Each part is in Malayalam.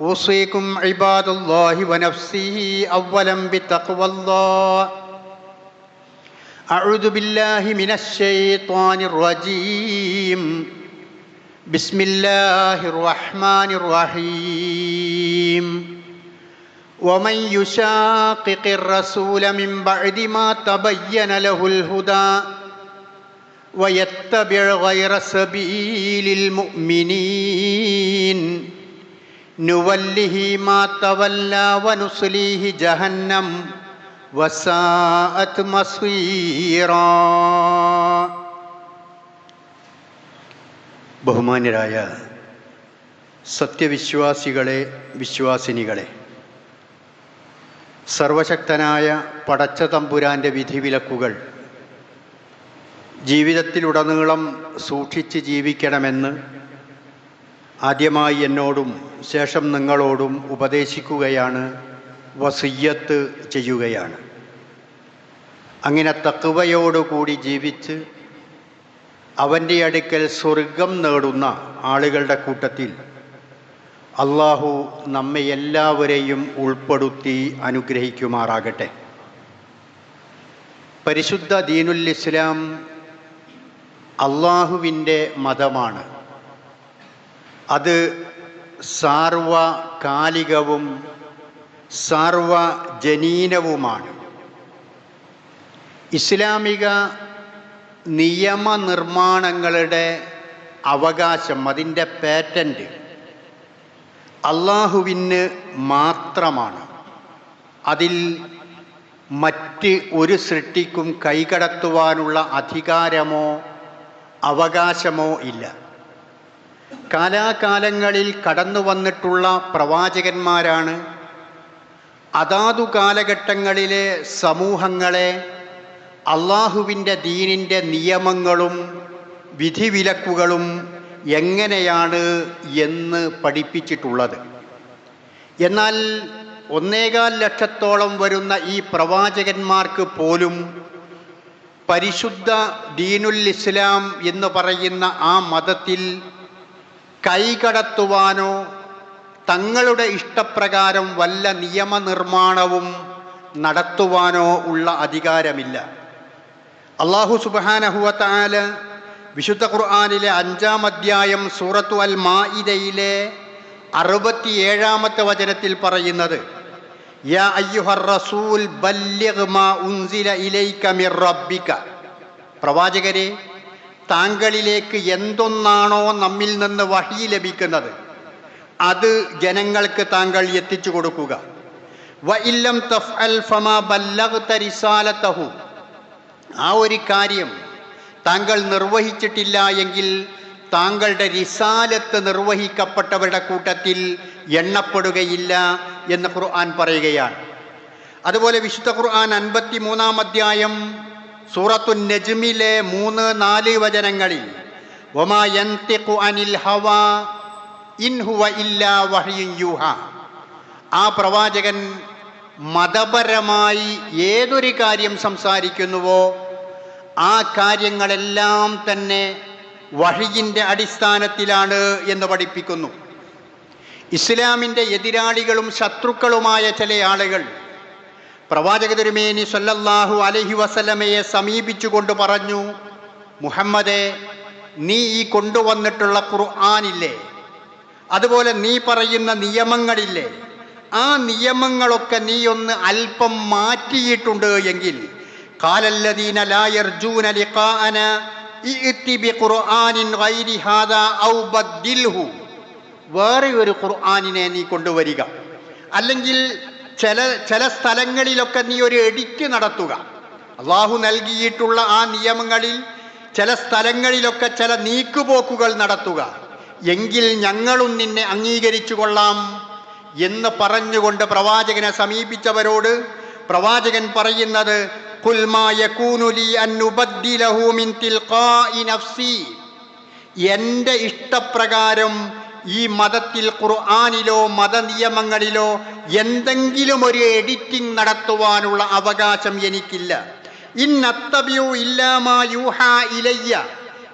أوصيكم عباد الله ونفسي أولا بتقوى الله. أعوذ بالله من الشيطان الرجيم. بسم الله الرحمن الرحيم. ومن يشاقق الرسول من بعد ما تبين له الهدى ويتبع غير سبيل المؤمنين. نوله ما تولى ونصليه جهنم وساءت مصيرا ബഹുമാന്യരായ സത്യവിശ്വാസികളെ വിശ്വാസിനികളെ സർവശക്തനായ പടച്ച തമ്പുരാൻ്റെ വിധിവിലക്കുകൾ ജീവിതത്തിലുടനീളം സൂക്ഷിച്ച് ജീവിക്കണമെന്ന് ആദ്യമായി എന്നോടും ശേഷം നിങ്ങളോടും ഉപദേശിക്കുകയാണ് വസിയത്ത് ചെയ്യുകയാണ്. അങ്ങനെ തക്കുവയോടുകൂടി ജീവിച്ച് അവന്റെ അടുക്കൽ സ്വർഗം നേടുന്ന ആളുകളുടെ കൂട്ടത്തിൽ അള്ളാഹു നമ്മെ എല്ലാവരെയും ഉൾപ്പെടുത്തി അനുഗ്രഹിക്കുമാറാകട്ടെ. പരിശുദ്ധ ദീനുൽ ഇസ്ലാം അള്ളാഹുവിന്റെ മതമാണ്. അത് സാർവകാലികവും സാർവജനീനവുമാണ്. ഇസ്ലാമിക നിയമനിർമ്മാണങ്ങളുടെ അവകാശം അതിന്റെ പേറ്റന്റ് അള്ളാഹുവിന് മാത്രമാണ്. അതിൽ മറ്റ് ഒരു സൃഷ്ടിക്കും കൈകടത്തുവാനുള്ള അധികാരമോ അവകാശമോ ഇല്ല. കാലാകാലങ്ങളിൽ കടന്നു വന്നിട്ടുള്ള പ്രവാചകന്മാരാണ്. അതാതു കാലഘട്ടങ്ങളിലെ സമൂഹങ്ങളെ അള്ളാഹുവിന്റെ ദീനിന്റെ നിയമങ്ങളും വിധിവിലക്കുകളും എങ്ങനെയാണ് എന്ന് പഠിപ്പിച്ചിട്ടുള്ളത്. എന്നാൽ ഒന്നേകാൽ ലക്ഷത്തോളം വരുന്ന ഈ പ്രവാചകന്മാർക്ക് പോലും പരിശുദ്ധ ദീനുൽ ഇസ്ലാം എന്ന് പറയുന്ന ആ മതത്തിൽ കൈകടത്തുവാനോ തങ്ങളുടെ ഇഷ്ടപ്രകാരം വല്ല നിയമനിർമ്മാണവും നടത്തുവാനോ ഉള്ള അധികാരമില്ല. അള്ളാഹു സുബാനഹുവത്താൽ വിശുദ്ധ ഖുർആാനിലെ അഞ്ചാം അധ്യായം സൂറത്തു അൽ മാഇദയിലെ അറുപത്തിയേഴാമത്തെ വചനത്തിൽ പറയുന്നത് യാ അയ്യുഹർ റസൂൽ ഉൻസില ഇലൈക മിർ റബ്ബിക പ്രവാചകരെ താങ്കളിലേക്ക് എന്തൊന്നാണോ നമ്മിൽ നിന്ന് വഹി ലഭിക്കുന്നത് അത് ജനങ്ങൾക്ക് താങ്കൾ എത്തിച്ചു കൊടുക്കുക. വഇല്ലം ഫമാ ബല്ലഗ്ത ആ ഒരു കാര്യം താങ്കൾ നിർവഹിച്ചിട്ടില്ല എങ്കിൽ താങ്കളുടെ റിസാലത്ത് നിർവഹിക്കപ്പെട്ടവരുടെ കൂട്ടത്തിൽ എണ്ണപ്പെടുകയില്ല എന്ന് ഖുർആൻ പറയുകയാണ്. അതുപോലെ വിശുദ്ധ ഖുർആൻ അൻപത്തി മൂന്നാം അധ്യായം സൂറത്തു നജ്മിലെ മൂന്ന് നാല് വചനങ്ങളിൽ ഒമാ ആ പ്രവാചകൻ മതപരമായി ഏതൊരു കാര്യം സംസാരിക്കുന്നുവോ ആ കാര്യങ്ങളെല്ലാം തന്നെ വഹിയിന്റെ അടിസ്ഥാനത്തിലാണ് എന്ന് പഠിപ്പിക്കുന്നു. ഇസ്ലാമിന്റെ എതിരാളികളും ശത്രുക്കളുമായ ചില ആളുകൾ പ്രവാചക തിരുമേനി സല്ലല്ലാഹു അലഹി വസല്ലമയെ സമീപിച്ചുകൊണ്ട് പറഞ്ഞു മുഹമ്മദേ നീ ഈ കൊണ്ടുവന്നിട്ടുള്ള ഖുർആാനില്ലേ? അതുപോലെ നീ പറയുന്ന നിയമങ്ങളില്ലേ? ആ നിയമങ്ങളൊക്കെ നീ ഒന്ന് അല്പം മാറ്റിയിട്ടുണ്ട് എങ്കിൽ വേറെ ഒരു ഖുർആാനിനെ നീ കൊണ്ടുവരിക. അല്ലെങ്കിൽ ചില ചില സ്ഥലങ്ങളിലൊക്കെ നീ ഒരു എഡിറ്റ് നടത്തുക. അള്ളാഹു നൽകിയിട്ടുള്ള ആ നിയമങ്ങളിൽ ചില സ്ഥലങ്ങളിലൊക്കെ ചില നീക്കുപോക്കുകൾ നടത്തുക. എങ്കിൽ ഞങ്ങളും നിന്നെ അംഗീകരിച്ചു കൊള്ളാം എന്ന് പറഞ്ഞുകൊണ്ട് പ്രവാചകനെ സമീപിച്ചവരോട് പ്രവാചകൻ പറയുന്നത് "ഖുൽ മാ യകൂനു ലീ അൻ ഉബദ്ദിലഹു മിൻ തിൽഖാഇ നഫ്സി. എന്റെ ഇഷ്ടപ്രകാരം ഈ മതത്തിൽ ഖുർആാനിലോ മതനിയമങ്ങളിലോ എന്തെങ്കിലും ഒരു എഡിറ്റിംഗ് നടത്തുവാനുള്ള അവകാശം എനിക്കില്ല. ഇന്നത്തബ്യൂ ഇല്ലാമാ യൂഹാ ഇലയ്യ.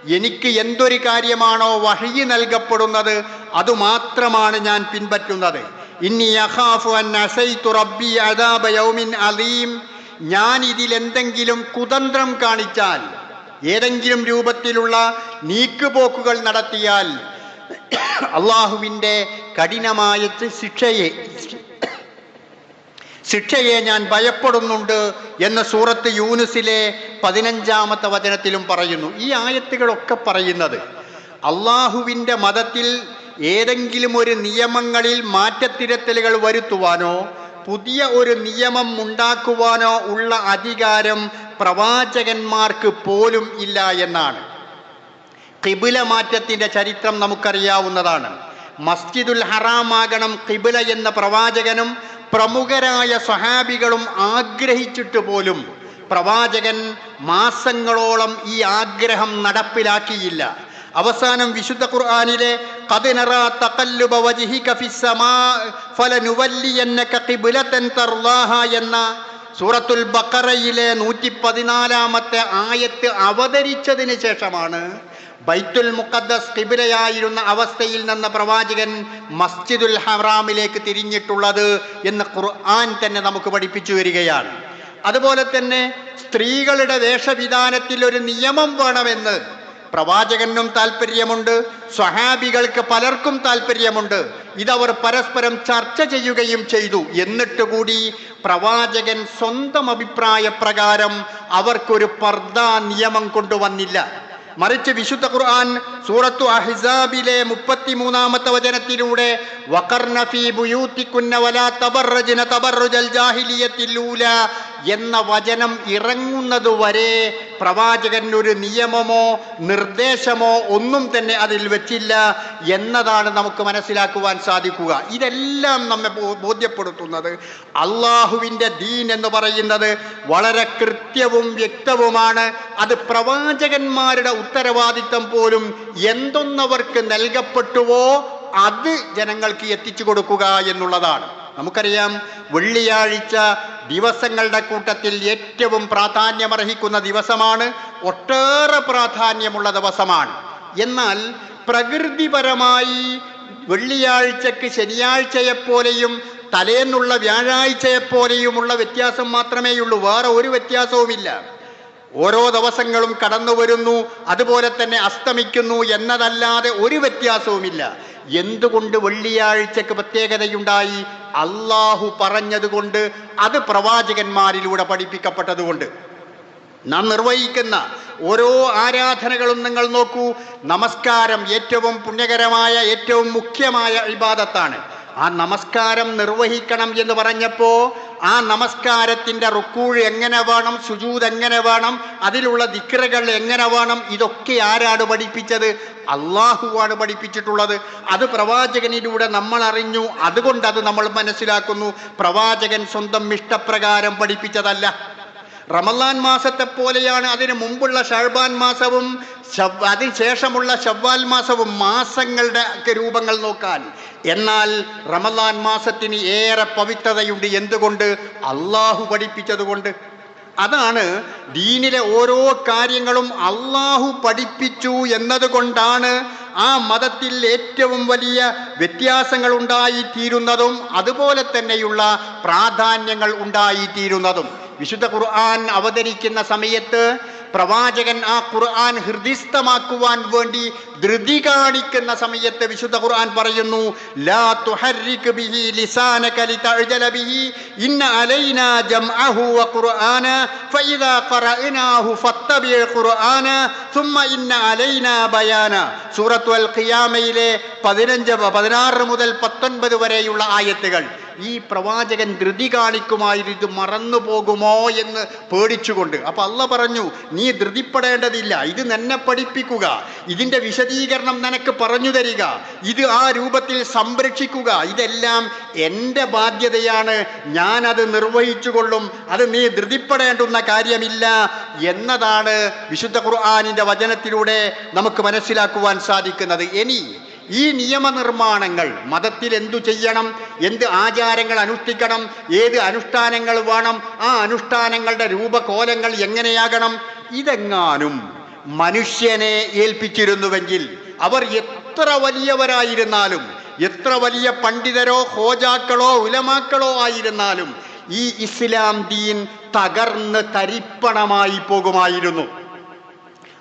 എനിക്ക് എന്തൊരു കാര്യമാണോ വഹി നൽകപ്പെടുന്നത് അതുമാത്രമാണ് ഞാൻ പിൻപറ്റുന്നത്. ഇന്നി അഖാഫു അൻ റബ്ബി അദാബ യൗമിൻ അലീം ഞാൻ ഇതിൽ എന്തെങ്കിലും കുതന്ത്രം കാണിച്ചാൽ ഏതെങ്കിലും രൂപത്തിലുള്ള നീക്കുപോക്കുകൾ നടത്തിയാൽ അള്ളാഹുവിന്റെ കഠിനമായ ശിക്ഷയെ ശിക്ഷയെ ഞാൻ ഭയപ്പെടുന്നുണ്ട് എന്ന് സൂറത്ത് യൂനുസിലെ പതിനഞ്ചാമത്തെ വചനത്തിലും പറയുന്നു. ഈ ആയത്തുകളൊക്കെ പറയുന്നത് അള്ളാഹുവിന്റെ മതത്തിൽ ഏതെങ്കിലും ഒരു നിയമങ്ങളിൽ മാറ്റത്തിരുത്തലുകൾ വരുത്തുവാനോ പുതിയ ഒരു നിയമം ഉണ്ടാക്കുവാനോ ഉള്ള അധികാരം പ്രവാചകന്മാർക്ക് പോലും ഇല്ല എന്നാണ്. കിബില മാറ്റത്തിന്റെ ചരിത്രം നമുക്കറിയാവുന്നതാണ്. മസ്ജിദുൽ ഹറാമാകണം കിബില എന്ന പ്രവാചകനും പ്രമുഖരായ സ്വഹാബികളും ആഗ്രഹിച്ചിട്ട് പോലും പ്രവാചകൻ മാസങ്ങളോളം ഈ ആഗ്രഹം നടപ്പിലാക്കിയില്ല. അവസാനം വിശുദ്ധ ഖുർആാനിലെ എന്ന സൂറത്തുൽ ബക്കറയിലെ നൂറ്റി പതിനാലാമത്തെ ആയത്ത് അവതരിച്ചതിന് ശേഷമാണ് ബൈത്തുൽ മുഖദ്ദസ് കിബിലയായിരുന്ന അവസ്ഥയിൽ നിന്ന് പ്രവാചകൻ മസ്ജിദുൽ ഹറാമിലേക്ക് തിരിഞ്ഞിട്ടുള്ളത് എന്ന് ഖുർആൻ തന്നെ നമുക്ക് പഠിപ്പിച്ചു വരികയാണ്. അതുപോലെ തന്നെ സ്ത്രീകളുടെ വേഷവിധാനത്തിൽ ഒരു നിയമം വേണമെന്ന് പ്രവാചകനും താല്പര്യമുണ്ട് സ്വഹാബികൾക്ക് പലർക്കും താല്പര്യമുണ്ട് ഇതവർ പരസ്പരം ചർച്ച ചെയ്യുകയും ചെയ്തു. എന്നിട്ട് കൂടി പ്രവാചകൻ സ്വന്തം അഭിപ്രായ പ്രകാരം അവർക്കൊരു പർദ നിയമം കൊണ്ടുവന്നില്ല. മറിച്ച് വിശുദ്ധ ഖുർആൻ സൂറത്തു അഹിസാബിലെ മുപ്പത്തിമൂന്നാമത്തെ വചനത്തിലൂടെ വഖർന ഫീ ബുയൂത്തികുന്ന വലാ തബറജ്ന തബറുജൽ ജാഹിലിയത്തിൽ ഊല എന്ന വചനം ഇറങ്ങുന്നത് വരെ പ്രവാചകൻ ഒരു നിയമമോ നിർദ്ദേശമോ ഒന്നും തന്നെ അതിൽ വെച്ചില്ല എന്നതാണ് നമുക്ക് മനസ്സിലാക്കുവാൻ സാധിക്കുക. ഇതെല്ലാം നമ്മെ ബോധ്യപ്പെടുത്തുന്നത് അള്ളാഹുവിന്റെ ദീൻ എന്ന് പറയുന്നത് വളരെ കൃത്യവും വ്യക്തവുമാണ്. അത് പ്രവാചകന്മാരുടെ ഉത്തരവാദിത്തം പോലും എന്തൊന്നവർക്ക് നൽകപ്പെട്ടുവോ അത് ജനങ്ങൾക്ക് എത്തിച്ചു കൊടുക്കുക എന്നുള്ളതാണ്. നമുക്കറിയാം വെള്ളിയാഴ്ച ദിവസങ്ങളുടെ കൂട്ടത്തിൽ ഏറ്റവും പ്രാധാന്യമർഹിക്കുന്ന ദിവസമാണ്. ഒട്ടേറെ പ്രാധാന്യമുള്ള ദിവസമാണ്. എന്നാൽ പ്രകൃതിപരമായി വെള്ളിയാഴ്ചക്ക് ശനിയാഴ്ചയെപ്പോലെയും തലേന്നുള്ള വ്യാഴാഴ്ചയെപ്പോലെയുമുള്ള വ്യത്യാസം മാത്രമേയുള്ളൂ വേറെ ഒരു വ്യത്യാസവുമില്ല. ഓരോ ദിവസങ്ങളും കടന്നു വരുന്നു അതുപോലെ തന്നെ അസ്തമിക്കുന്നു എന്നതല്ലാതെ ഒരു വ്യത്യാസവുമില്ല. എന്തുകൊണ്ട് വെള്ളിയാഴ്ചക്ക് പ്രത്യേകതയുണ്ടായി? അള്ളാഹു പറഞ്ഞതുകൊണ്ട് അത് പ്രവാചകന്മാരിലൂടെ പഠിപ്പിക്കപ്പെട്ടതുകൊണ്ട്. നാം നിർവഹിക്കുന്ന ഓരോ ആരാധനകളും നിങ്ങൾ നോക്കൂ. നമസ്കാരം ഏറ്റവും പുണ്യകരമായ ഏറ്റവും മുഖ്യമായ ഇബാദത്താണ്. ആ നമസ്കാരം നിർവഹിക്കണം എന്ന് പറഞ്ഞപ്പോൾ ആ നമസ്കാരത്തിന്റെ റുക്കൂഴ് എങ്ങനെ വേണം സുജൂത് എങ്ങനെ വേണം അതിലുള്ള ദിക്രകൾ എങ്ങനെ വേണം ഇതൊക്കെ ആരാണ് പഠിപ്പിച്ചത്? അള്ളാഹുവാണ് പഠിപ്പിച്ചിട്ടുള്ളത്. അത് പ്രവാചകനിലൂടെ നമ്മൾ അറിഞ്ഞു. അതുകൊണ്ട് അത് നമ്മൾ മനസ്സിലാക്കുന്നു. പ്രവാചകൻ സ്വന്തം ഇഷ്ടപ്രകാരം പഠിപ്പിച്ചതല്ല. റമലാൻ മാസത്തെ പോലെയാണ് അതിന് മുമ്പുള്ള ഷർബാൻ മാസവും അതിനുശേഷമുള്ള ഷവ്വാൽ മാസവും മാസങ്ങളുടെ ഒക്കെ രൂപങ്ങൾ നോക്കാൻ. എന്നാൽ റമലാൻ മാസത്തിന് ഏറെ പവിത്രതയുണ്ട് എന്തുകൊണ്ട്? അള്ളാഹു പഠിപ്പിച്ചതുകൊണ്ട്. അതാണ് ദീനിലെ ഓരോ കാര്യങ്ങളും അള്ളാഹു പഠിപ്പിച്ചു എന്നതുകൊണ്ടാണ് ആ മതത്തിൽ ഏറ്റവും വലിയ വ്യത്യാസങ്ങൾ ഉണ്ടായിത്തീരുന്നതും അതുപോലെ തന്നെയുള്ള പ്രാധാന്യങ്ങൾ ഉണ്ടായിത്തീരുന്നതും. വിശുദ്ധ ഖുർആൻ അവതരിക്കുന്ന സമയത്ത് പ്രവാചകൻ ആ ഖുർആൻ ഹൃദിസ്ഥമാക്കുവാൻ വേണ്ടി ധൃതി കാണിക്കുന്ന സമയത്ത് വിശുദ്ധ ഖുർആൻ പറയുന്നു ലാ തുഹർരിക് ബിഹി ലിസാനക ലിതഅജല ബിഹി ഇന്ന അലൈനാ ഖുർആന ഇന്ന അലൈനാ ബയാന. സൂറത്തുൽ അൽ ഖിയാമയിലെ പതിനഞ്ച് പതിനാറ് മുതൽ പത്തൊൻപത് വരെയുള്ള ആയത്തുകൾ. ഈ പ്രവാചകൻ ധൃതി കാണിക്കുമായിരുന്നു ഇത് മറന്നു പോകുമോ എന്ന് പേടിച്ചുകൊണ്ട്. അപ്പം അല്ല പറഞ്ഞു നീ ധൃതിപ്പെടേണ്ടതില്ല ഇത് നിന്നെ പഠിപ്പിക്കുക ഇതിന്റെ വിശദീകരണം നിനക്ക് പറഞ്ഞു തരിക ഇത് ആ രൂപത്തിൽ സംരക്ഷിക്കുക ഇതെല്ലാം എന്റെ ബാധ്യതയാണ് ഞാനത് നിർവഹിച്ചു കൊള്ളും അത് നീ ധൃതിപ്പെടേണ്ടുന്ന കാര്യമില്ല എന്നതാണ് വിശുദ്ധ ഖുർആാനിന്റെ വചനത്തിലൂടെ നമുക്ക് മനസ്സിലാക്കുവാൻ സാധിക്കുന്നത്. ഇനി ഈ നിയമനിർമ്മാണങ്ങൾ മതത്തിൽ എന്തു ചെയ്യണം? എന്ത് ആചാരങ്ങൾ അനുഷ്ഠിക്കണം? ഏത് അനുഷ്ഠാനങ്ങൾ വേണം? ആ അനുഷ്ഠാനങ്ങളുടെ രൂപകോലങ്ങൾ എങ്ങനെയാകണം? ഇതെങ്ങാനും മനുഷ്യനെ ഏൽപ്പിച്ചിരുന്നുവെങ്കിൽ അവർ എത്ര വലിയവരായിരുന്നാലും എത്ര വലിയ പണ്ഡിതരോ ഹോജാക്കളോ ഉലമാക്കളോ ആയിരുന്നാലും ഈ ഇസ്ലാം ദീൻ തകർന്ന് തരിപ്പണമായി പോകുമായിരുന്നു.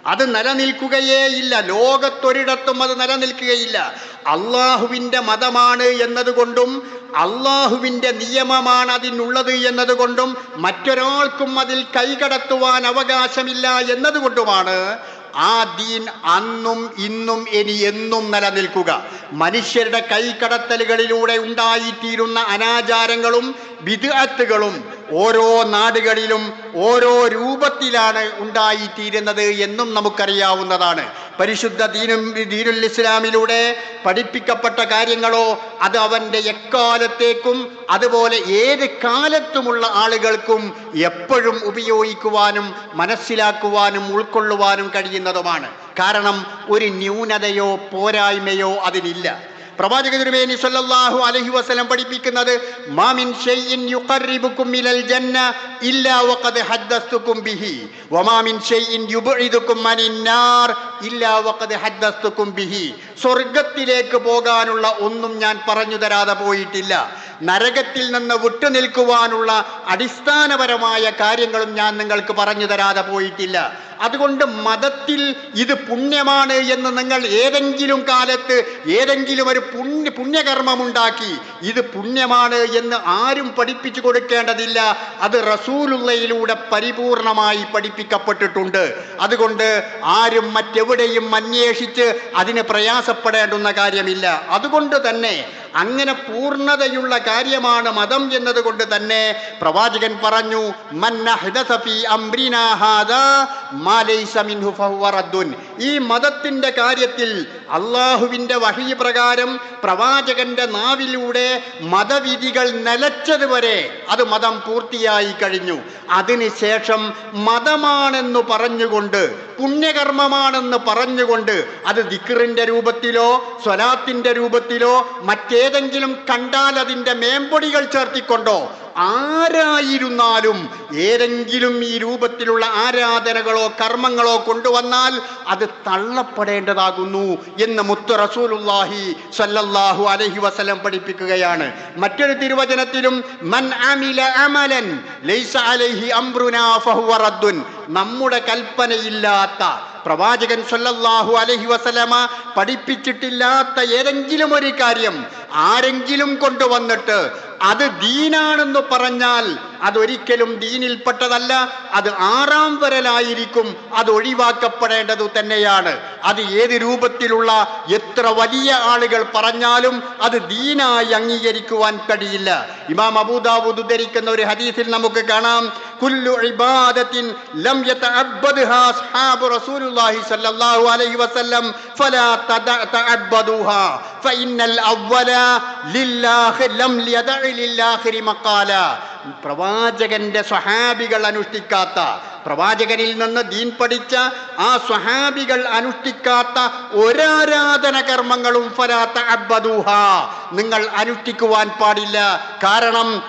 അത് നിലനിൽക്കുകയേ ഇല്ല. ലോകത്തൊരിടത്തും അത് നിലനിൽക്കുകയില്ല. അള്ളാഹുവിന്റെ മതമാണ് എന്നതുകൊണ്ടും അള്ളാഹുവിന്റെ നിയമമാണ് അതിനുള്ളത് എന്നതുകൊണ്ടും മറ്റൊരാൾക്കും അതിൽ കൈകടത്തുവാൻ അവകാശമില്ല എന്നതുകൊണ്ടുമാണ് ആ ദീൻ അന്നും ഇന്നും ഇനി എന്നും നിലനിൽക്കുക. മനുഷ്യരുടെ കൈകടത്തലുകളിലൂടെ ഉണ്ടായിത്തീരുന്ന അനാചാരങ്ങളും വിദഗ്ധകളും ഓരോ നാടുകളിലും ഓരോ രൂപത്തിലാണ് ഉണ്ടായിത്തീരുന്നത് എന്നും നമുക്കറിയാവുന്നതാണ്. പരിശുദ്ധ ദീനും ദീനുൽ ഇസ്ലാമിലൂടെ പഠിപ്പിക്കപ്പെട്ട കാര്യങ്ങളോ അത് അവന്റെ എക്കാലത്തേക്കും അതുപോലെ ഏത് കാലത്തുമുള്ള ആളുകൾക്കും എപ്പോഴും ഉപയോഗിക്കുവാനും മനസ്സിലാക്കുവാനും ഉൾക്കൊള്ളുവാനും കഴിയുന്നതുമാണ്. കാരണം ഒരു ന്യൂനതയോ പോരായ്മയോ അതിനില്ല പ്രവാചക തിരുമേനി സല്ലല്ലാഹു അലൈഹി വസല്ലം പഠിപ്പിക്കുന്നത് മാമിൻ ഷൈഇൻ യുഖർരിബുക്കും മിനൽ ജന്ന ഇല്ലാ വഖദ് ഹദ്ദസ്തുക്കും ബിഹി വമാമിൻ ഷൈഇൻ യുബ്ഇദുക്കും അനിൻ നാർ ഇല്ലാ വഖദ് ഹദ്ദസ്തുക്കും ബിഹി. സ്വർഗത്തിലേക്ക് പോകാനുള്ള ഒന്നും ഞാൻ പറഞ്ഞു തരാതെ പോയിട്ടില്ല. നരകത്തിൽ നിന്ന് വിട്ടുനിൽക്കുവാനുള്ള അടിസ്ഥാനപരമായ കാര്യങ്ങളും ഞാൻ നിങ്ങൾക്ക് പറഞ്ഞു തരാതെ പോയിട്ടില്ല. അതുകൊണ്ട് മതത്തിൽ ഇത് പുണ്യമാണ് എന്ന് നിങ്ങൾ ഏതെങ്കിലും കാലത്ത് ഏതെങ്കിലും ഒരു പുണ്യ പുണ്യകർമ്മമുണ്ടാക്കി ഇത് പുണ്യമാണ് എന്ന് ആരും പഠിപ്പിച്ചു കൊടുക്കേണ്ടതില്ല. അത് റസൂലുള്ളയിലൂടെ പരിപൂർണമായി പഠിപ്പിക്കപ്പെട്ടിട്ടുണ്ട്. അതുകൊണ്ട് ആരും മറ്റെവിടെയും അന്വേഷിച്ച് അതിന് പ്രയാസപ്പെടേണ്ടുന്ന കാര്യമില്ല. അതുകൊണ്ട് തന്നെ അങ്ങനെ പൂർണതയുള്ള കാര്യമാണ് മതം എന്നതുകൊണ്ട് തന്നെ പ്രവാചകൻ പറഞ്ഞു. ഈ മതത്തിന്റെ കാര്യത്തിൽ അള്ളാഹുവിന്റെ വഹി പ്രകാരം പ്രവാചകന്റെ നാവിലൂടെ മതവിധികൾ നിലച്ചതുവരെ അത് മതം പൂർത്തിയായി കഴിഞ്ഞു അതിനുശേഷം മതമാണെന്ന് പറഞ്ഞുകൊണ്ട് പുണ്യകർമ്മമാണെന്ന് പറഞ്ഞുകൊണ്ട് അത് ദിക്റിന്റെ രൂപത്തിലോ സ്വലാത്തിന്റെ രൂപത്തിലോ മറ്റേതെങ്കിലും കണ്ടാൽ അതിന്റെ മേമ്പൊടികൾ ചേർത്തിക്കൊണ്ടോ? ആരായിരുന്നാലും ഏതെങ്കിലും ഈ രൂപത്തിലുള്ള ആരാധനകളോ കർമ്മങ്ങളോ കൊണ്ടുവന്നാൽ അത് തള്ളപ്പെടേണ്ടതാകുന്നു എന്ന് മുത്തു റസൂലുല്ലാഹി സല്ലല്ലാഹു അലഹി വസല്ലം പഠിപ്പിക്കുകയാണ്. മറ്റൊരു തിരുവചനത്തിലും മൻ അമില അമലൻ ലൈസ അലൈഹി ഫഹുവ റദ്ദുൻ നമ്മുടെ കൽപ്പനയില്ലാത്ത പ്രവാചകൻ സല്ലല്ലാഹു അലഹി വസലമ പഠിപ്പിച്ചിട്ടില്ലാത്ത ഏതെങ്കിലും ഒരു കാര്യം ആരെങ്കിലും കൊണ്ടുവന്നിട്ട് അത് ദീനാണെന്ന് പറഞ്ഞാൽ അതൊരിക്കലും ദീനിൽപ്പെട്ടതല്ല. അത് ആറാം വരലായിരിക്കും. അത് ഒഴിവാക്കപ്പെടേണ്ടത് തന്നെയാണ്. അത് ഏത് രൂപത്തിലുള്ള എത്ര വലിയ ആളുകൾ പറഞ്ഞാലും അത് ദീനായി അംഗീകരിക്കുവാൻ കഴിയില്ല. ഇമാം അബൂദാവൂദ് ഉദ്ധരിക്കുന്ന ഒരു ഹദീസിൽ നമുക്ക് കാണാം. കുല്ലു ഇബാദത്തിൻ ലം യതഅബ്ബദ്ഹാ അസ്ഹാബു റസൂലുള്ളാഹി സ്വല്ലല്ലാഹു അലൈഹി വസല്ലം ഫലാ തഅബ്ബദുഹാ. ഫഇന്നൽ അവ്വല ലില്ലാഹി ലം യദഇ മഖാല പ്രവാചകന്റെ സ്വഹാബികൾ അനുഷ്ഠിക്കാത്ത പ്രവാചകനിൽ നിന്ന് ദീൻ പഠിച്ച ആ സ്വഹാബികൾ അനുഷ്ഠിക്കാത്ത ഒരാരാധന കർമ്മങ്ങളും ഫലാത്ത അബ്ബദൂഹ. നിങ്ങൾ അനുഷ്ഠിക്കുവാൻ പാടില്ല. കാരണം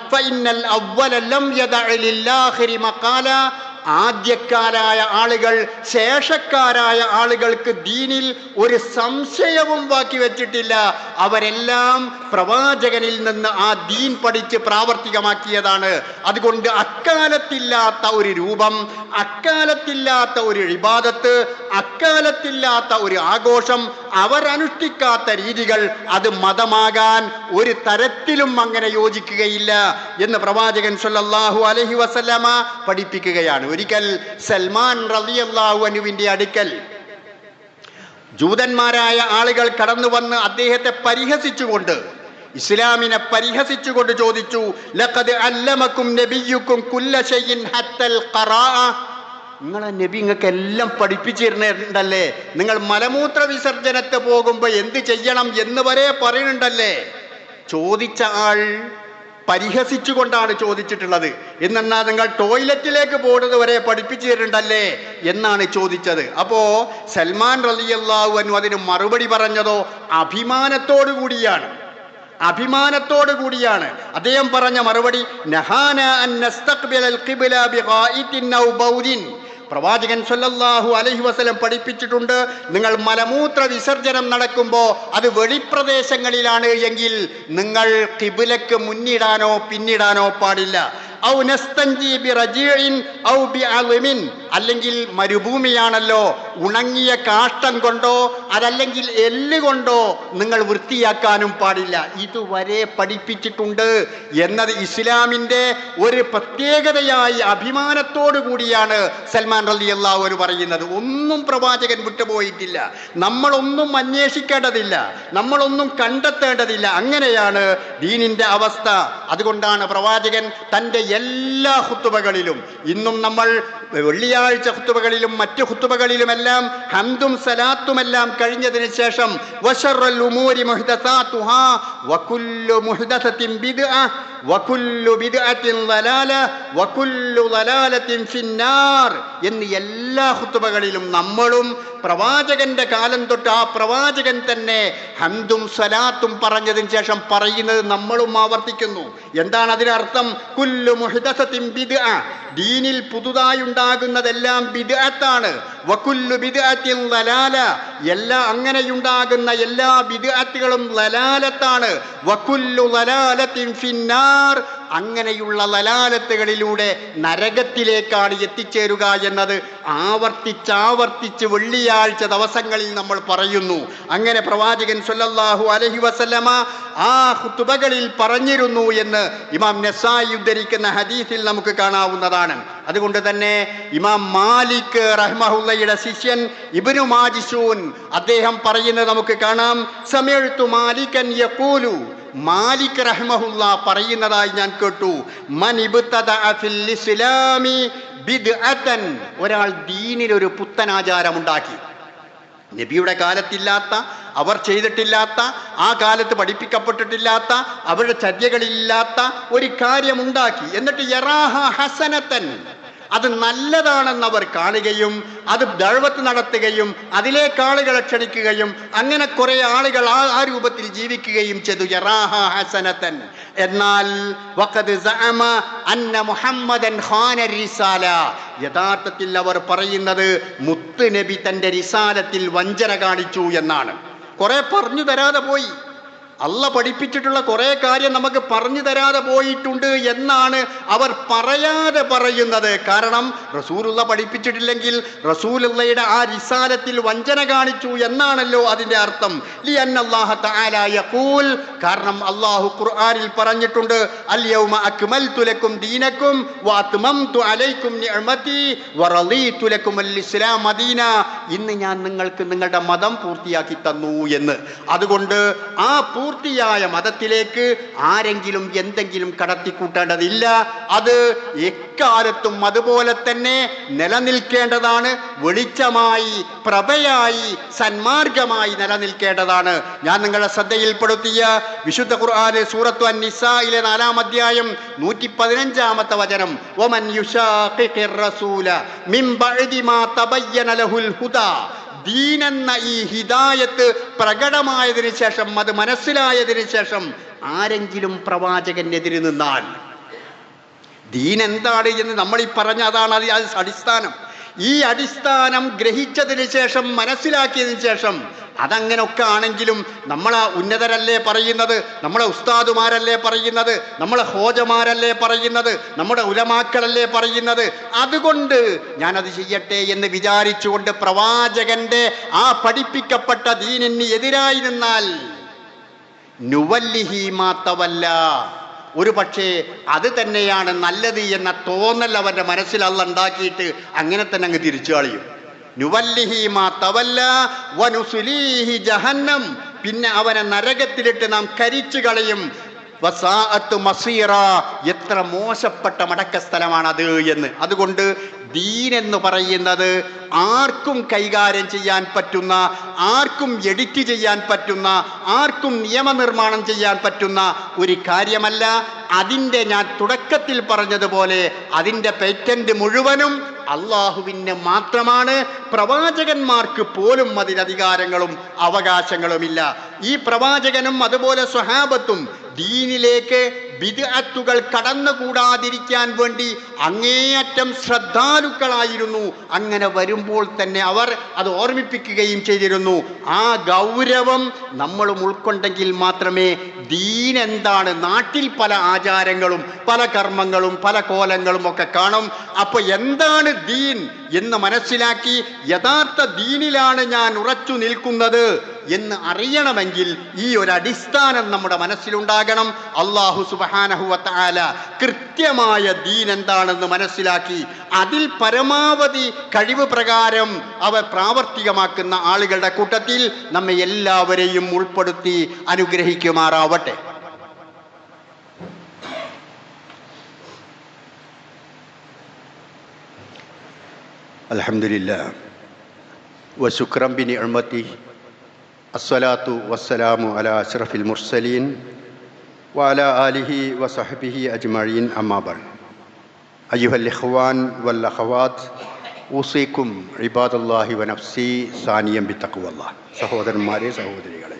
ആദ്യക്കാരായ ആളുകൾ ശേഷക്കാരായ ആളുകൾക്ക് ദീനിൽ ഒരു സംശയവും ബാക്കി വെച്ചിട്ടില്ല. അവരെല്ലാം പ്രവാചകനിൽ നിന്ന് ആ ദീൻ പഠിച്ച് പ്രാവർത്തികമാക്കിയതാണ്. അതുകൊണ്ട് അക്കാലത്തില്ലാത്ത ഒരു രൂപം അക്കാലത്തില്ലാത്ത ഒരു ഇബാദത്ത് അക്കാലത്തില്ലാത്ത ഒരു ആഘോഷം അവരനുഷ്ഠിക്കാത്ത രീതികൾ അത് മതമാകാൻ ഒരു തരത്തിലും അങ്ങനെ യോജിക്കുകയില്ല എന്ന് പ്രവാചകൻ സല്ലാഹു അലഹി വസല്ലമ പഠിപ്പിക്കുകയാണ്. ഒരിക്കൽ സൽമാൻ റളിയല്ലാഹു അനുവിന്റെ അടുക്കൽ ജൂതന്മാരായ ആളുകൾ കടന്നു വന്ന് അദ്ദേഹത്തെ പരിഹസിച്ചുകൊണ്ട് ഇസ്ലാമിനെ പരിഹസിച്ചുകൊണ്ട് ചോദിച്ചു ലഖദ് അല്ലമക്കും നബിയുക്കും കുല്ല ഹത്തൽ നിങ്ങളെ നബി നിങ്ങൾക്ക് എല്ലാം പഠിപ്പിച്ചിരുന്നുണ്ടല്ലേ നിങ്ങൾ മലമൂത്ര വിസർജനത്തെ പോകുമ്പോൾ എന്ത് ചെയ്യണം എന്ന് വരെ പറയുന്നുണ്ടല്ലേ? ചോദിച്ച ആൾ പരിഹസിച്ചുകൊണ്ടാണ് ചോദിച്ചിട്ടുള്ളത്. എന്നെന്നാ നിങ്ങൾ ടോയ്ലറ്റിലേക്ക് പോകുന്നത് വരെ പഠിപ്പിച്ചു തരുന്നുണ്ടല്ലേ എന്നാണ് ചോദിച്ചത്. അപ്പോ സൽമാൻ റലിയല്ലാഹു അനു അതിന് മറുപടി പറഞ്ഞതോ അഭിമാനത്തോടു കൂടിയാണ്. അഭിമാനത്തോടു കൂടിയാണ്. അദ്ദേഹം പറഞ്ഞ മറുപടി നഹാന അൻ പ്രവാചകൻ സൊല്ലാഹു അലഹി വസല്ലം പഠിപ്പിച്ചിട്ടുണ്ട് നിങ്ങൾ മലമൂത്ര വിസർജനം നടക്കുമ്പോൾ അത് വെളിപ്രദേശങ്ങളിലാണ് എങ്കിൽ നിങ്ങൾ കിബിലക്ക് മുന്നിടാനോ പിന്നിടാനോ പാടില്ല. ഔ ബി ഔ ബി അല്ലെങ്കിൽ മരുഭൂമിയാണല്ലോ ഉണങ്ങിയ കാഷ്ടം കൊണ്ടോ അതല്ലെങ്കിൽ എല്ല് കൊണ്ടോ നിങ്ങൾ വൃത്തിയാക്കാനും പാടില്ല. ഇതുവരെ പഠിപ്പിച്ചിട്ടുണ്ട് എന്നത് ഇസ്ലാമിന്റെ ഒരു പ്രത്യേകതയായി അഭിമാനത്തോടു കൂടിയാണ് സൽമാൻ റലി അള്ളാഹു പറയുന്നത്. ഒന്നും പ്രവാചകൻ വിട്ടുപോയിട്ടില്ല. നമ്മളൊന്നും അന്വേഷിക്കേണ്ടതില്ല. നമ്മളൊന്നും കണ്ടെത്തേണ്ടതില്ല. അങ്ങനെയാണ് ദീനിന്റെ അവസ്ഥ. അതുകൊണ്ടാണ് പ്രവാചകൻ തന്റെ എല്ലാ ഹുത്തുബകളിലും ഇന്നും നമ്മൾ വെള്ളിയാഴ്ച ഹുത്തുബകളിലും മറ്റു ഹുത്തുബകളിലുമെല്ലാം ഹന്തും സലാത്തുമെല്ലാം കഴിഞ്ഞതിന് ശേഷം വശറുൽ ഉമൂരി മുഹ്ദസാത്തുഹാ വകുല്ലു മുഹ്ദസത്തിൻ ബിദ്അ വകുല്ലു വകുല്ലു എന്ന് എല്ലാ ഹുത്തുബകളിലും നമ്മളും പ്രവാചകന്റെ കാലം തൊട്ട് ആ പ്രവാചകൻ തന്നെ ഹന്തും സലാത്തും പറഞ്ഞതിന് ശേഷം പറയുന്നത് നമ്മളും ആവർത്തിക്കുന്നു. എന്താണ് അതിനർത്ഥം കുല്ലു മുഹ്ദസത്തിൻ ബിദ്അ. ദീനിൽ പുതുതായി ഉണ്ടാകുന്നതെല്ലാം ബിദ്അത്താണ്. വകുല്ലു ബിദ്അത്തിൻ ലലാല എല്ലാ അങ്ങനെയുണ്ടാകുന്ന എല്ലാ ബിദ്അത്തുകളും ലലാലത്താണ് വക്കുല്ലു ലലാലത്തിൻ ഫിന്നാർ. അങ്ങനെയുള്ള ലലാലത്തുകളിലൂടെ നരകത്തിലേക്കാണ് എത്തിച്ചേരുക എന്നത് ആവർത്തിച്ചാവർത്തിച്ച് വെള്ളിയാഴ്ച ദിവസങ്ങളിൽ നമ്മൾ പറയുന്നു. അങ്ങനെ പ്രവാചകൻ സൊല്ലാഹു അലഹി വസല്ലമ ആ ഹുത്തുബകളിൽ പറഞ്ഞിരുന്നു എന്ന് ഇമാം നസായി ഉദ്ധരിക്കുന്ന ഹദീസിൽ നമുക്ക് കാണാവുന്നതാണ്. അതുകൊണ്ട് തന്നെ ഇമാം മാലിക് റഹ്മഹുല്ലയുടെ ശിഷ്യൻ ഇബ്നു മാജിസൂൻ അദ്ദേഹം പറയുന്നത് നമുക്ക് കാണാം. സമയത്തു മാലിക്കൻ യഖൂലു മാലിക് റഹ്മഹുല്ല പറയുന്നതായി ഞാൻ കേട്ടു. ഇസ്ലാമി ഒരാൾ ദീനിൽ ഒരു പുത്തനാചാരം ഉണ്ടാക്കി നബിയുടെ കാലത്തില്ലാത്ത അവർ ചെയ്തിട്ടില്ലാത്ത ആ കാലത്ത് പഠിപ്പിക്കപ്പെട്ടിട്ടില്ലാത്ത അവരുടെ ചര്യകളില്ലാത്ത ഒരു കാര്യമുണ്ടാക്കി. എന്നിട്ട് യറാഹ ഹസനത്തൻ. അത് നല്ലതാണെന്ന് അവർ കാണുകയും അത് ദഴവത്ത് നടത്തുകയും അതിലേക്ക് ആളുകളെ ക്ഷണിക്കുകയും അങ്ങനെ കുറെ ആളുകൾ ആ ആ രൂപത്തിൽ ജീവിക്കുകയും ചെയ്തു. ഹസനത്തൻ എന്നാൽ മുഹമ്മദൻ യഥാർത്ഥത്തിൽ അവർ പറയുന്നത് മുത്ത് നബി തന്റെ റിസാലത്തിൽ വഞ്ചന കാണിച്ചു എന്നാണ്. കുറെ പറഞ്ഞു തരാതെ പോയി. അല്ല പഠിപ്പിച്ചിട്ടുള്ള കുറേ കാര്യം നമുക്ക് പറഞ്ഞു തരാതെ പോയിട്ടുണ്ട് എന്നാണ് അവർ പറയാതെ പറയുന്നത്. കാരണം റസൂലുള്ള പഠിപ്പിച്ചിട്ടില്ലെങ്കിൽ റസൂലുള്ളയുടെ ആ റിസാലത്തിൽ വഞ്ചന കാണിച്ചു എന്നാണല്ലോ അതിന്റെ അർത്ഥം. ലി അന്നല്ലാഹ കാരണം അള്ളാഹു ഖുർആനിൽ പറഞ്ഞിട്ടുണ്ട് അൽ യൗമ അക്മൽതു ലക്കും ദീനക്കും വഅത്മംതു അലൈക്കും അൽ ഇസ്ലാം മദീന. ഇന്ന് ഞാൻ നിങ്ങൾക്ക് നിങ്ങളുടെ മതം പൂർത്തിയാക്കി തന്നു എന്ന്. അതുകൊണ്ട് ആ പൂർത്തിയായ മതത്തിലേക്ക് ആരെങ്കിലും എന്തെങ്കിലും കടത്തിക്കൂട്ടേണ്ടതില്ല. അത് എക്കാലത്തും അതുപോലെ തന്നെ നിലനിൽക്കേണ്ടതാണ്. വെളിച്ചമായി പ്രഭയായി സന്മാർഗമായി നിലനിൽക്കേണ്ടതാണ്. ഞാൻ നിങ്ങളുടെ ശ്രദ്ധയിൽപ്പെടുത്തിയ വിശുദ്ധ ഖുർആാന് സൂറത്തു അൻ നിസായിലെ നാലാം അധ്യായം നൂറ്റി പതിനഞ്ചാമത്തെ വചനം. ഒമൻ യുശാഖിഖിർ റസൂല മിൻ ബഅദി മാ തബയ്യന ലഹുൽ ഹുദാ ദീൻ എന്ന ഈ ഹിദായത്ത് പ്രകടമായതിന് ശേഷം അത് മനസ്സിലായതിന് ശേഷം ആരെങ്കിലും പ്രവാചകനെതിരെ നിന്നാൽ ദീൻ എന്താണ് എന്ന് നമ്മൾ ഈ പറഞ്ഞ അതാണ് അത് അടിസ്ഥാനം. ഈ അടിസ്ഥാനം ഗ്രഹിച്ചതിന് ശേഷം മനസ്സിലാക്കിയതിന് ശേഷം അതങ്ങനൊക്കെ ആണെങ്കിലും നമ്മളെ ഉന്നതരല്ലേ പറയുന്നത് നമ്മളെ ഉസ്താദുമാരല്ലേ പറയുന്നത് നമ്മളെ ഹോജമാരല്ലേ പറയുന്നത് നമ്മുടെ ഉലമാക്കളല്ലേ പറയുന്നത്. അതുകൊണ്ട് ഞാനത് ചെയ്യട്ടെ എന്ന് വിചാരിച്ചുകൊണ്ട് പ്രവാചകന്റെ ആ പഠിപ്പിക്കപ്പെട്ട ദീനിന് എതിരായി നിന്നാൽ നുവല്ലിഹി മാത്തവല്ല. ഒരു പക്ഷേ അത് തന്നെയാണ് നല്ലത് എന്ന തോന്നൽ അവന്റെ മനസ്സിൽ അല്ല ഉണ്ടാക്കിയിട്ട് അങ്ങനെ തന്നെ അങ്ങ് തിരിച്ചു കളയും. പിന്നെ അവനെ നരകത്തിലിട്ട് നാം കരിച്ചു കളയും. മസീറ. എത്ര മോശപ്പെട്ട മടക്ക സ്ഥലമാണത് എന്ന്. അതുകൊണ്ട് ദീൻ എന്ന് പറയുന്നത് ആർക്കും കൈകാര്യം ചെയ്യാൻ പറ്റുന്ന ആർക്കും എഡിറ്റ് ചെയ്യാൻ പറ്റുന്ന ആർക്കും നിയമനിർമ്മാണം ചെയ്യാൻ പറ്റുന്ന ഒരു കാര്യമല്ല. അതിന്റെ ഞാൻ തുടക്കത്തിൽ പറഞ്ഞതുപോലെ അതിന്റെ പേറ്റന്റ് മുഴുവനും അള്ളാഹുവിന് മാത്രമാണ്. പ്രവാചകന്മാർക്ക് പോലും അതിന് അധികാരങ്ങളും അവകാശങ്ങളുമില്ല. ഈ പ്രവാചകനും അതുപോലെ സ്വഹാബത്തും ദീനിലേക്ക് ബിദ്അത്തുകൾ കടന്നുകൂടാതിരിക്കാൻ വേണ്ടി അങ്ങേയറ്റം ശ്രദ്ധാലുക്കളായിരുന്നു. അങ്ങനെ വരുമ്പോൾ തന്നെ അവർ അത് ഓർമ്മിപ്പിക്കുകയും ചെയ്തിരുന്നു. ആ ഗൗരവം നമ്മളും ഉൾക്കൊണ്ടെങ്കിൽ മാത്രമേ ദീൻ എന്താണ് നാട്ടിൽ പല ആചാരങ്ങളും പല കർമ്മങ്ങളും പല കോലങ്ങളും ഒക്കെ കാണും. അപ്പോൾ എന്താണ് ദീൻ എന്ന് മനസ്സിലാക്കി യഥാർത്ഥ ദീനിലാണ് ഞാൻ ഉറച്ചു നിൽക്കുന്നത്. എന്ന് അറിയണമെങ്കിൽ ഈ ഒരു അടിസ്ഥാനം നമ്മുടെ മനസ്സിലുണ്ടാകണം. അള്ളാഹു സുബാനഹുല കൃത്യമായ ദീൻ എന്താണെന്ന് മനസ്സിലാക്കി അതിൽ പരമാവധി കഴിവ് പ്രകാരം അവ പ്രാവർത്തികമാക്കുന്ന ആളുകളുടെ കൂട്ടത്തിൽ നമ്മെ എല്ലാവരെയും ഉൾപ്പെടുത്തി അനുഗ്രഹിക്കുമാറാവട്ടെ. അലഹമില്ല വശുക്രം ബിനി അഴ്മത്തി അസ്സലാത്തു വസ്സലാമു അല അഷ്റഫിൽ മുർസലീൻ വാല ആലിഹി വസഹബിഹി അജ്മഈൻ അമ്മാബൻ അയ്യുഹൽ ഇഖ്വാൻ വൽ അഖവാത്ത് ഊസീക്കും ഇബാദല്ലാഹി വനഫ്സി സാനിയം ബി തഖ്വല്ലാഹ് സഹോദരന്മാരെ സഹോദരികളെ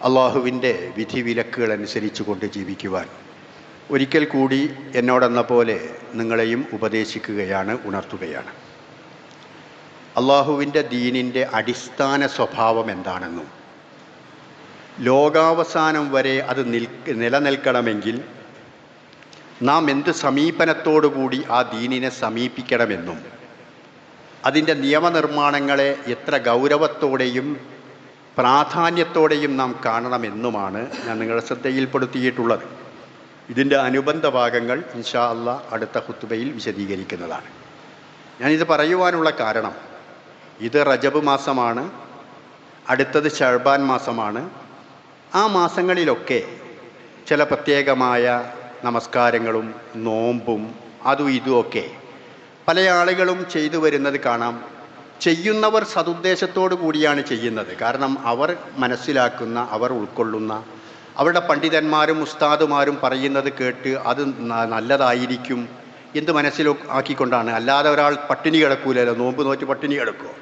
അള്ളാഹുവിന്റെ വിധിവിലക്കുകൾ അനുസരിച്ചുകൊണ്ട് ജീവിക്കുവാൻ ഒരിക്കൽ കൂടി എന്നോടെന്ന പോലെ നിങ്ങളെയും ഉപദേശിക്കുകയാണ് ഉണർത്തുകയാണ്. അള്ളാഹുവിന്റെ ദീനിന്റെ അടിസ്ഥാന സ്വഭാവം എന്താണെന്നും ലോകാവസാനം വരെ അത് നിൽ നിലനിൽക്കണമെങ്കിൽ നാം എന്ത് സമീപനത്തോടുകൂടി ആ ദീനിനെ സമീപിക്കണമെന്നും അതിന്റെ നിയമനിർമ്മാണങ്ങളെ എത്ര ഗൗരവത്തോടെയും പ്രാധാന്യത്തോടെയും നാം കാണണമെന്നുമാണ് ഞാൻ നിങ്ങളുടെ ശ്രദ്ധയിൽപ്പെടുത്തിയിട്ടുള്ളത്. ഇതിന്റെ അനുബന്ധ ഭാഗങ്ങൾ ഇൻഷാ അല്ല അടുത്ത ഹുത്തുബയിൽ വിശദീകരിക്കുന്നതാണ്. ഞാനിത് പറയുവാനുള്ള കാരണം ഇത് റജബ് മാസമാണ് അടുത്തത് ഷർബാൻ മാസമാണ് ആ മാസങ്ങളിലൊക്കെ ചില പ്രത്യേകമായ നമസ്കാരങ്ങളും നോമ്പും അതും ഇതുമൊക്കെ പല ആളുകളും ചെയ്തു വരുന്നത് കാണാം. ചെയ്യുന്നവർ സതുദ്ദേശത്തോടു കൂടിയാണ് ചെയ്യുന്നത്. കാരണം അവർ മനസ്സിലാക്കുന്ന അവർ ഉൾക്കൊള്ളുന്ന അവരുടെ പണ്ഡിതന്മാരും ഉസ്താദുമാരും പറയുന്നത് കേട്ട് അത് നല്ലതായിരിക്കും എന്ത് മനസ്സിലാക്കിക്കൊണ്ടാണ് അല്ലാതെ ഒരാൾ പട്ടിണി കിടക്കൂലല്ലോ നോമ്പ് നോറ്റ് പട്ടിണി കിടക്കുമോ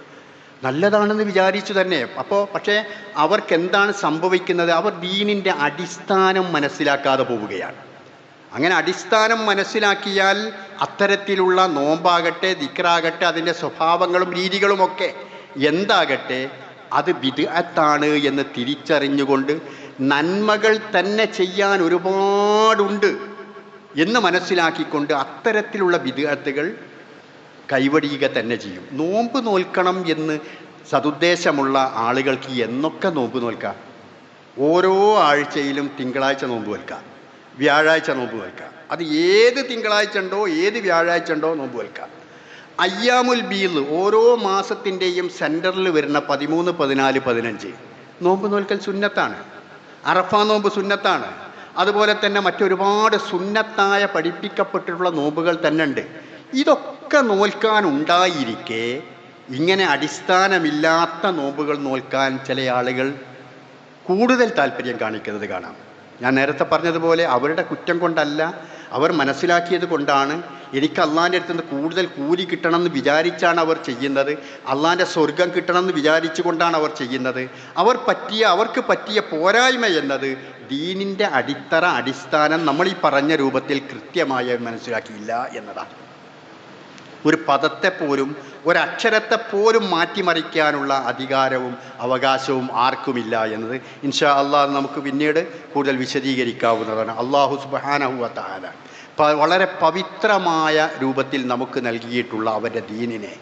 നല്ലതാണെന്ന് വിചാരിച്ചു തന്നെ. അപ്പോൾ പക്ഷേ അവർക്കെന്താണ് സംഭവിക്കുന്നത്? അവർ ദീനിന്റെ അടിസ്ഥാനം മനസ്സിലാക്കാതെ പോവുകയാണ്. അങ്ങനെ അടിസ്ഥാനം മനസ്സിലാക്കിയാൽ അത്തരത്തിലുള്ള നോമ്പാകട്ടെ ദിക്റാകട്ടെ അതിന്റെ സ്വഭാവങ്ങളും രീതികളുമൊക്കെ എന്താകട്ടെ അത് വിദഗത്താണ് എന്ന് തിരിച്ചറിഞ്ഞുകൊണ്ട് നന്മകൾ തന്നെ ചെയ്യാൻ ഒരുപാടുണ്ട് എന്ന് മനസ്സിലാക്കിക്കൊണ്ട് അത്തരത്തിലുള്ള വിദഗ്ധകൾ കൈവടിയുക തന്നെ ചെയ്യും. നോമ്പ് നോൽക്കണം എന്ന് സതുദ്ദേശമുള്ള ആളുകൾക്ക് എന്നൊക്കെ നോമ്പ് നോൽക്കാം. ഓരോ ആഴ്ചയിലും തിങ്കളാഴ്ച നോമ്പ് നോൽക്കാം. വ്യാഴാഴ്ച നോമ്പ് നോൽക്കാം. അത് ഏത് തിങ്കളാഴ്ച ഉണ്ടോ ഏത് വ്യാഴാഴ്ച ഉണ്ടോ നോമ്പ് നോൽക്കാം. അയ്യാമുൽ ബീൽ ഓരോ മാസത്തിന്റെയും സെന്ററിൽ വരുന്ന പതിമൂന്ന് പതിനാല് പതിനഞ്ച്. നോമ്പ് നോൽക്കൽ സുന്നത്താണ്. അറഫ നോമ്പ് സുന്നത്താണ്. അതുപോലെ തന്നെ മറ്റൊരുപാട് സുന്നത്തായ പഠിപ്പിക്കപ്പെട്ടിട്ടുള്ള നോമ്പുകൾ തന്നെ ഉണ്ട് ഇതൊക്കെ നോൽക്കാനുണ്ടായിരിക്കെ ഇങ്ങനെ അടിസ്ഥാനമില്ലാത്ത നോമ്പുകൾ നോൽക്കാൻ ചില ആളുകൾ കൂടുതൽ താല്പര്യം കാണിക്കുന്നത് കാണാം. ഞാൻ നേരത്തെ പറഞ്ഞതുപോലെ അവരുടെ കുറ്റം കൊണ്ടല്ല അവർ മനസ്സിലാക്കിയത് കൊണ്ടാണ് എനിക്ക് അള്ളാന്റെ അടുത്ത് നിന്ന് കൂടുതൽ കൂലി കിട്ടണമെന്ന് വിചാരിച്ചാണ് അവർ ചെയ്യുന്നത് അള്ളാന്റെ സ്വർഗം കിട്ടണമെന്ന് വിചാരിച്ചുകൊണ്ടാണ് അവർ ചെയ്യുന്നത്. അവർ പറ്റിയ അവർക്ക് പറ്റിയ പോരായ്മ എന്നത് ദീനിന്റെ അടിത്തറ അടിസ്ഥാനം നമ്മൾ ഈ പറഞ്ഞ രൂപത്തിൽ കൃത്യമായി മനസ്സിലാക്കിയില്ല എന്നതാണ്. ഒരു പദത്തെ പോലും ഒരക്ഷരത്തെ പോലും മാറ്റിമറിക്കാനുള്ള അധികാരവും അവകാശവും ആർക്കുമില്ല എന്നത് ഇൻഷാ അള്ളാഹ് നമുക്ക് പിന്നീട് കൂടുതൽ വിശദീകരിക്കാവുന്നതാണ്. അള്ളാഹു സുബാനഹുവത്താല വളരെ പവിത്രമായ രൂപത്തിൽ നമുക്ക് നൽകിയിട്ടുള്ള അവന്റെ ദീനിനെ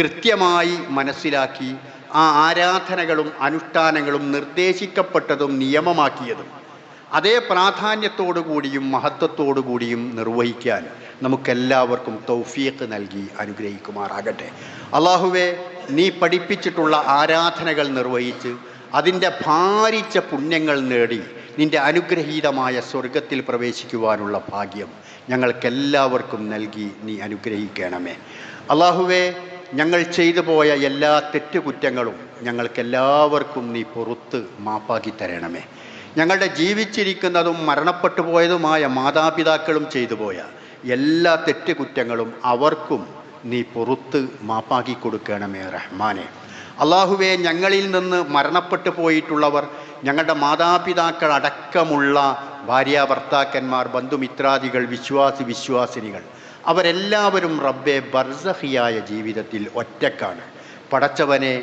കൃത്യമായി മനസ്സിലാക്കി ആ ആരാധനകളും അനുഷ്ഠാനങ്ങളും നിർദ്ദേശിക്കപ്പെട്ടതും നിയമമാക്കിയതും അതേ പ്രാധാന്യത്തോടുകൂടിയും മഹത്വത്തോടുകൂടിയും നിർവഹിക്കാൻ നമുക്കെല്ലാവർക്കും തൗഫീഖ് നൽകി അനുഗ്രഹിക്കുമാറാകട്ടെ. അള്ളാഹുവെ നീ പഠിപ്പിച്ചിട്ടുള്ള ആരാധനകൾ നിർവഹിച്ച് അതിന്റെ ഭാരിച്ച പുണ്യങ്ങൾ നേടി നിന്റെ അനുഗ്രഹീതമായ സ്വർഗത്തിൽ പ്രവേശിക്കുവാനുള്ള ഭാഗ്യം ഞങ്ങൾക്കെല്ലാവർക്കും നൽകി നീ അനുഗ്രഹിക്കണമേ. അള്ളാഹുവെ ഞങ്ങൾ ചെയ്തു പോയ എല്ലാ തെറ്റുകുറ്റങ്ങളും ഞങ്ങൾക്കെല്ലാവർക്കും നീ പുറത്ത് മാപ്പാക്കി തരണമേ. ഞങ്ങളുടെ ജീവിച്ചിരിക്കുന്നതും മരണപ്പെട്ടു പോയതുമായ മാതാപിതാക്കളും ചെയ്തു പോയ എല്ലാ തെറ്റുകുറ്റങ്ങളും അവർക്കും നീ പുറത്ത് മാപ്പാക്കി കൊടുക്കണമേ റഹ്മാനെ. അള്ളാഹുവെ ഞങ്ങളിൽ നിന്ന് മരണപ്പെട്ടു പോയിട്ടുള്ളവർ ഞങ്ങളുടെ മാതാപിതാക്കൾ അടക്കമുള്ള ഭാര്യ ഭർത്താക്കന്മാർ ബന്ധുമിത്രാദികൾ വിശ്വാസി വിശ്വാസിനികൾ അവരെല്ലാവരും റബ്ബെ ബർസഹിയായ ജീവിതത്തിൽ ഒറ്റക്കാണ്. പടച്ചവനെ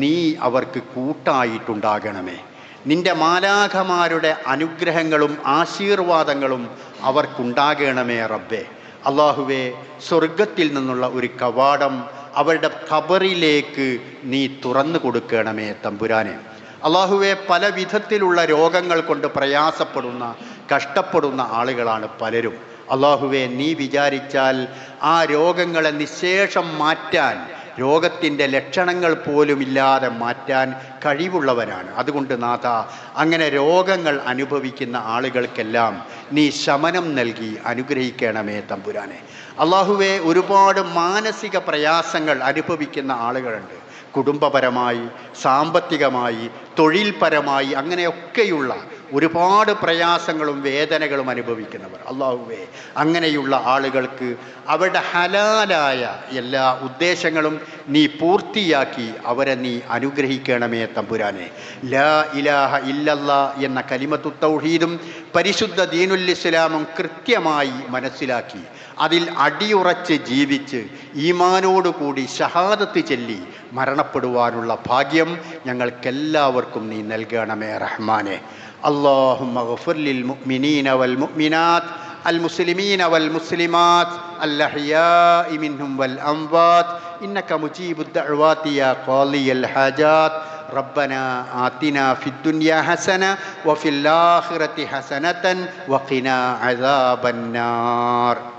നീ അവർക്ക് കൂട്ടായിട്ടുണ്ടാകണമേ. നിന്റെ മാലാഖമാരുടെ അനുഗ്രഹങ്ങളും ആശീർവാദങ്ങളും അവർക്കുണ്ടാകണമേ റബ്ബേ. അള്ളാഹുവെ സ്വർഗത്തിൽ നിന്നുള്ള ഒരു കവാടം അവരുടെ ഖബറിലേക്ക് നീ തുറന്നു കൊടുക്കണമേ തമ്പുരാനെ. അള്ളാഹുവെ പല വിധത്തിലുള്ള രോഗങ്ങൾ കൊണ്ട് പ്രയാസപ്പെടുന്ന കഷ്ടപ്പെടുന്ന ആളുകളാണ് പലരും. അള്ളാഹുവെ നീ വിചാരിച്ചാൽ ആ രോഗങ്ങളെ നിശേഷം മാറ്റാൻ രോഗത്തിന്റെ ലക്ഷണങ്ങൾ പോലുമില്ലാതെ മാറ്റാൻ കഴിവുള്ളവനാണ്. അതുകൊണ്ട് നാഥ അങ്ങനെ രോഗങ്ങൾ അനുഭവിക്കുന്ന ആളുകൾക്കെല്ലാം നീ ശമനം നൽകി അനുഗ്രഹിക്കണമേ തമ്പുരാനെ. അള്ളാഹുവെ ഒരുപാട് മാനസിക പ്രയാസങ്ങൾ അനുഭവിക്കുന്ന ആളുകളുണ്ട്. കുടുംബപരമായി സാമ്പത്തികമായി തൊഴിൽപരമായി അങ്ങനെയൊക്കെയുള്ള ഒരുപാട് പ്രയാസങ്ങളും വേദനകളും അനുഭവിക്കുന്നവർ. അള്ളാഹുവേ അങ്ങനെയുള്ള ആളുകൾക്ക് അവരുടെ ഹലാലായ എല്ലാ ഉദ്ദേശങ്ങളും നീ പൂർത്തിയാക്കി അവരെ നീ അനുഗ്രഹിക്കണമേ തമ്പുരാനെ. ലാ ഇലാഹ ഇല്ലല്ല എന്ന കലിമത്തു തൗഹീദും പരിശുദ്ധ ദീനുൽ ഇസ്ലാമും കൃത്യമായി മനസ്സിലാക്കി. അതിൽ അടിയുറച്ച് ജീവിച്ച് ഈമാനോടുകൂടി ഷഹാദത്ത് ചൊല്ലി മരണപ്പെടുവാനുള്ള ഭാഗ്യം ഞങ്ങൾക്കെല്ലാവർക്കും നീ നൽകണമേ റഹ്മാനെ. اللهم اغفر للمؤمنين والمؤمنات المسلمين والمسلمات الأحياء منهم والأموات. إنك مجيب الدعوات يا قاضي الحاجات. ربنا آتنا في الدنيا حسنة وفي الآخرة حسنة وقنا عذاب النار.